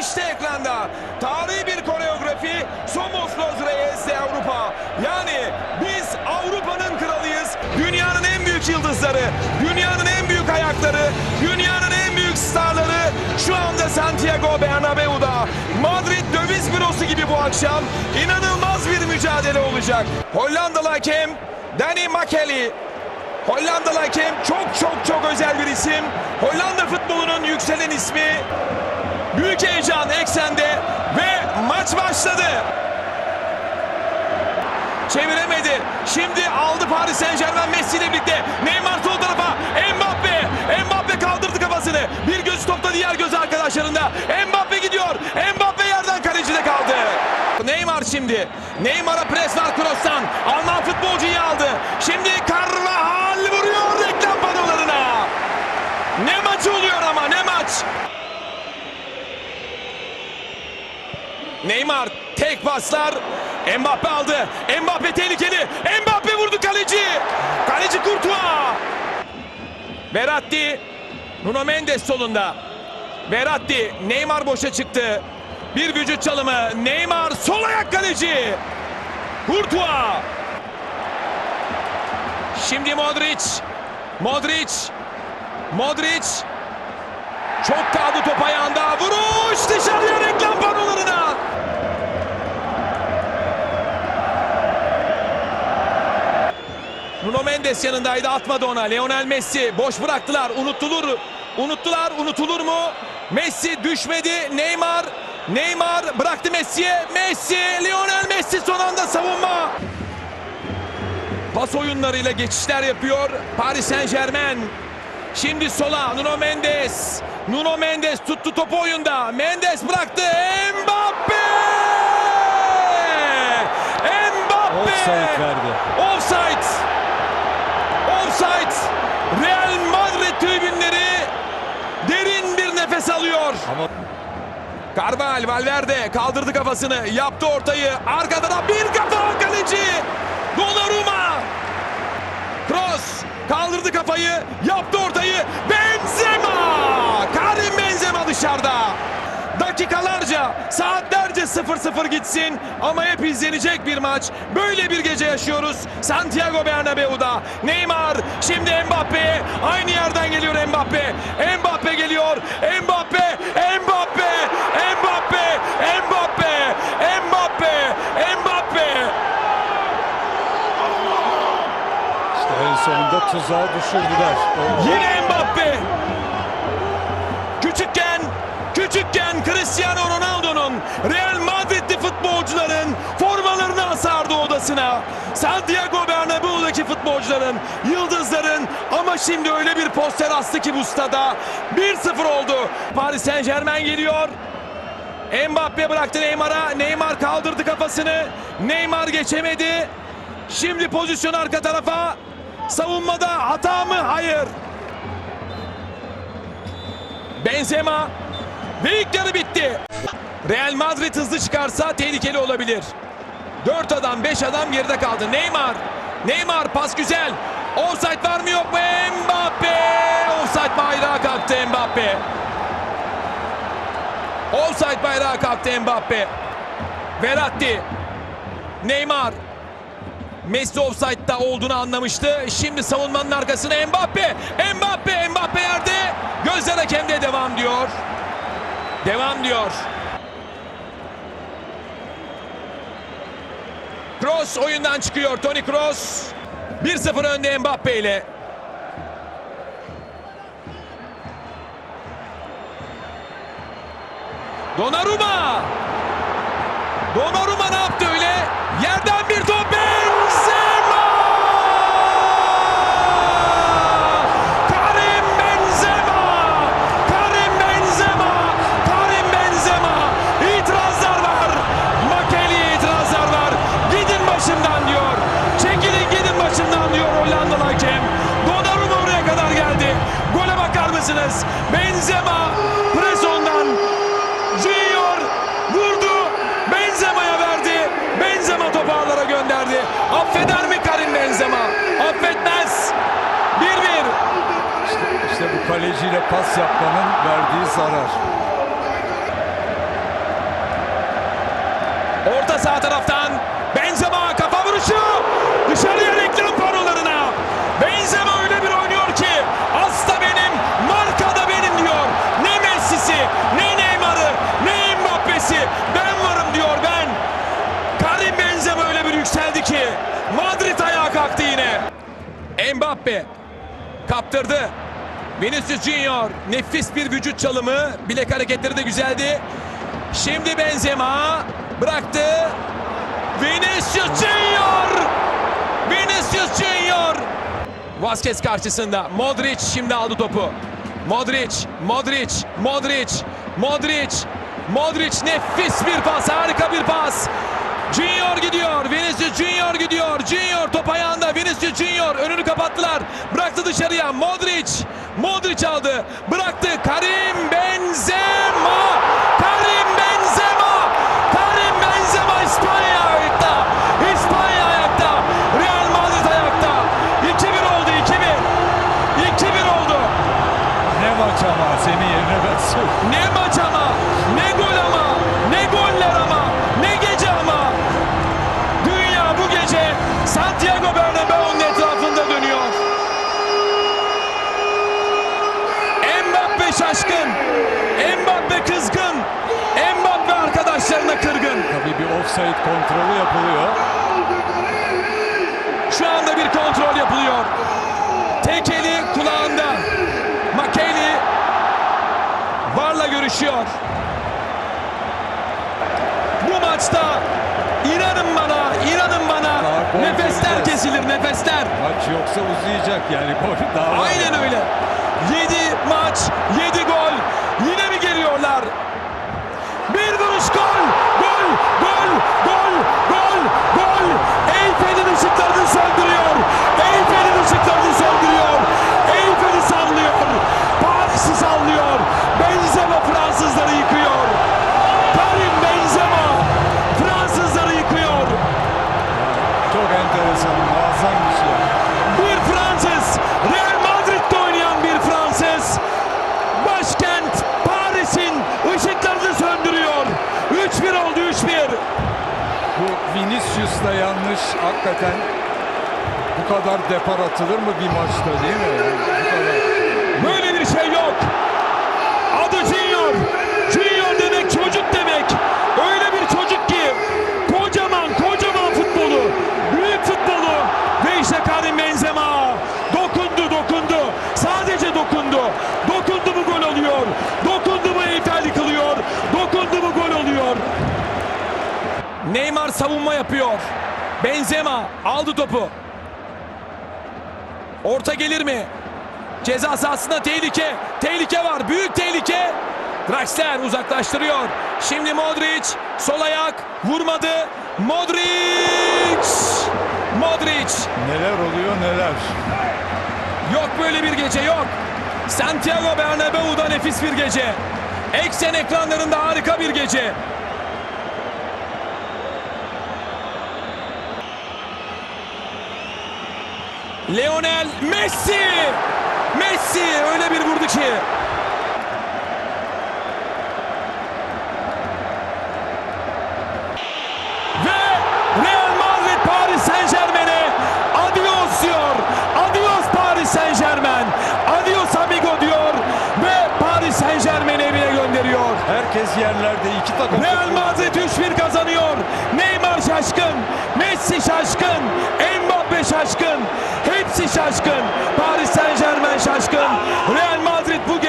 İşte ekranda tarihi bir koreografi Somos Los Reyes de Avrupa. Yani biz Avrupa'nın kralıyız. Dünyanın en büyük yıldızları, dünyanın en büyük ayakları, dünyanın en büyük starları şu anda Santiago Bernabeu'da. Madrid döviz bürosu gibi bu akşam inanılmaz bir mücadele olacak. Hollandalı hakem Danny Makeli Hollandalı hakem çok çok çok özel bir isim. Hollanda futbolunun yükselen ismi. Büyük heyecan eksende ve maç başladı. Çeviremedi. Şimdi aldı Paris Saint Germain Messi ile birlikte. Neymar sol tarafa. Mbappe. Mbappe kaldırdı kafasını. Bir gözü topta diğer gözü arkadaşlarında. Mbappe gidiyor. Mbappe yerden kalecide kaldı. Neymar şimdi. Neymar'a pres var Kroos'tan. Alman futbolcuyu aldı. Şimdi Carvajal vuruyor reklam panolarına. Ne maç oluyor ama ne maç. Neymar tek paslar. Mbappe aldı. Mbappe tehlikeli. Mbappe vurdu kaleci. Kaleci Courtois. Verratti. Nuno Mendes solunda. Verratti. Neymar boşa çıktı. Bir vücut çalımı. Neymar sol ayak kaleci. Courtois. Şimdi Modric. Modric. Modric. Çok kaldı top ayağında. Mendes yanındaydı atmadı ona. Lionel Messi boş bıraktılar. Unutulur. Unuttular. Unutulur mu? Messi düşmedi. Neymar. Neymar bıraktı Messi'ye. Messi. Lionel Messi son anda savunma. Pas oyunlarıyla geçişler yapıyor Paris Saint Germain. Şimdi sola Nuno Mendes. Nuno Mendes tuttu topu oyunda. Mendes bıraktı. Mbappe! Mbappe! Offside verdi. Offside! Offside! Real Madrid tribünleri derin bir nefes alıyor. Ama Carval Valverde kaldırdı kafasını. Yaptı ortayı. Arkada da bir kafa kaleci. Donnarumma. Kroos kaldırdı kafayı. Yaptı ortayı. Benzema. Karim Benzema dışarıda. Dakikalarca, saatlerce 0-0 gitsin ama hep izlenecek bir maç. Böyle bir gece yaşıyoruz Santiago Bernabeu'da. Neymar, şimdi Mbappe. Aynı yerden geliyor Mbappe. Mbappe geliyor. Mbappe, Mbappe, Mbappe, Mbappe, Mbappe, Mbappe. işte en sonunda tuzağa düşürdüler. Yine Mbappe. Cristiano Ronaldo'nun Real Madrid'li futbolcuların formalarını asardı odasına. Santiago Bernabeu'daki futbolcuların, yıldızların ama şimdi öyle bir poster astı ki bu stada. 1-0 oldu. Paris Saint Germain geliyor. Mbappe bıraktı Neymar'a. Neymar kaldırdı kafasını. Neymar geçemedi. Şimdi pozisyon arka tarafa. Savunmada hata mı? Hayır. Benzema ve ilk yarı bitti. Real Madrid hızlı çıkarsa tehlikeli olabilir. 4 adam 5 adam geride kaldı. Neymar. Neymar pas güzel. Offside var mı yok mu? Mbappe. Offside bayrağı kalktı Mbappe. Offside bayrağı kalktı Mbappe. Verratti. Neymar. Messi offside'da olduğunu anlamıştı. Şimdi savunmanın arkasına Mbappe. Mbappe, Mbappe yerde. Gözler hakemde devam diyor. Devam diyor. Kroos oyundan çıkıyor. Toni Kroos. 1-0 önde Mbappe ile. Donnarumma. Donnarumma mısınız? Benzema Preson'dan Junior vurdu. Benzema'ya verdi. Benzema topu ağlara gönderdi. Affeder mi Karim Benzema? Affetmez. 1-1. İşte bu kaleciyle pas yapmanın verdiği zarar. Orta sağ taraftan Mbappe kaptırdı. Vinicius Junior nefis bir vücut çalımı. Bilek hareketleri de güzeldi. Şimdi Benzema bıraktı. Vinicius Junior! Vinicius Junior! Vazquez karşısında. Modric şimdi aldı topu. Modric, Modric, Modric, Modric, Modric nefis bir pas, harika bir pas. Junior gidiyor, Vinicius Junior gidiyor. Junior top ayağında, Vinicius Junior önünü kapattılar. Bıraktı dışarıya, Modric, Modric aldı. Bıraktı, Karim Benzema, Offside kontrolü yapılıyor. Şu anda bir kontrol yapılıyor. Tek eli kulağında. Makeli Varla görüşüyor. Bu maçta inanın bana, inanın bana Daha nefesler kesilir, nefesler. Maç yoksa uzayacak yani gol daha var. Aynen öyle. 7 maç, 7 gol. Yine mi geliyorlar? Bir vuruş gol! Gol! Gol! Gol! Gol! Gol! Eyfel'in ışıklarını söndürüyor. Eyfel'in ışıklarını söndürüyor. Eyfel'i sallıyor. Paris'i sallıyor. Hakikaten. Bu kadar depar atılır mı bir maçta değil mi? Bu kadar. Böyle bir şey yok. Adı Junior. Junior demek çocuk demek. Öyle bir çocuk ki kocaman kocaman futbolu, büyük futbolu ve işte Karim Benzema dokundu dokundu. Sadece dokundu. Dokundu mu gol oluyor. Dokundu mu Eyfel yıkılıyor. Dokundu mu gol oluyor. Neymar savunma yapıyor. Benzema aldı topu. Orta gelir mi? Ceza sahasında tehlike. Tehlike var. Büyük tehlike. Draxler uzaklaştırıyor. Şimdi Modric sol ayak vurmadı. Modric! Modric! Neler oluyor neler. Yok böyle bir gece yok. Santiago Bernabeu'da nefis bir gece. Eksen ekranlarında harika bir gece. Lionel Messi! Messi öyle bir vurdu ki. Herkes yerlerde iki takım. Real Madrid 3-1 kazanıyor. Neymar şaşkın. Messi şaşkın. Mbappe şaşkın. Hepsi şaşkın. Paris Saint Germain şaşkın. Real Madrid bugün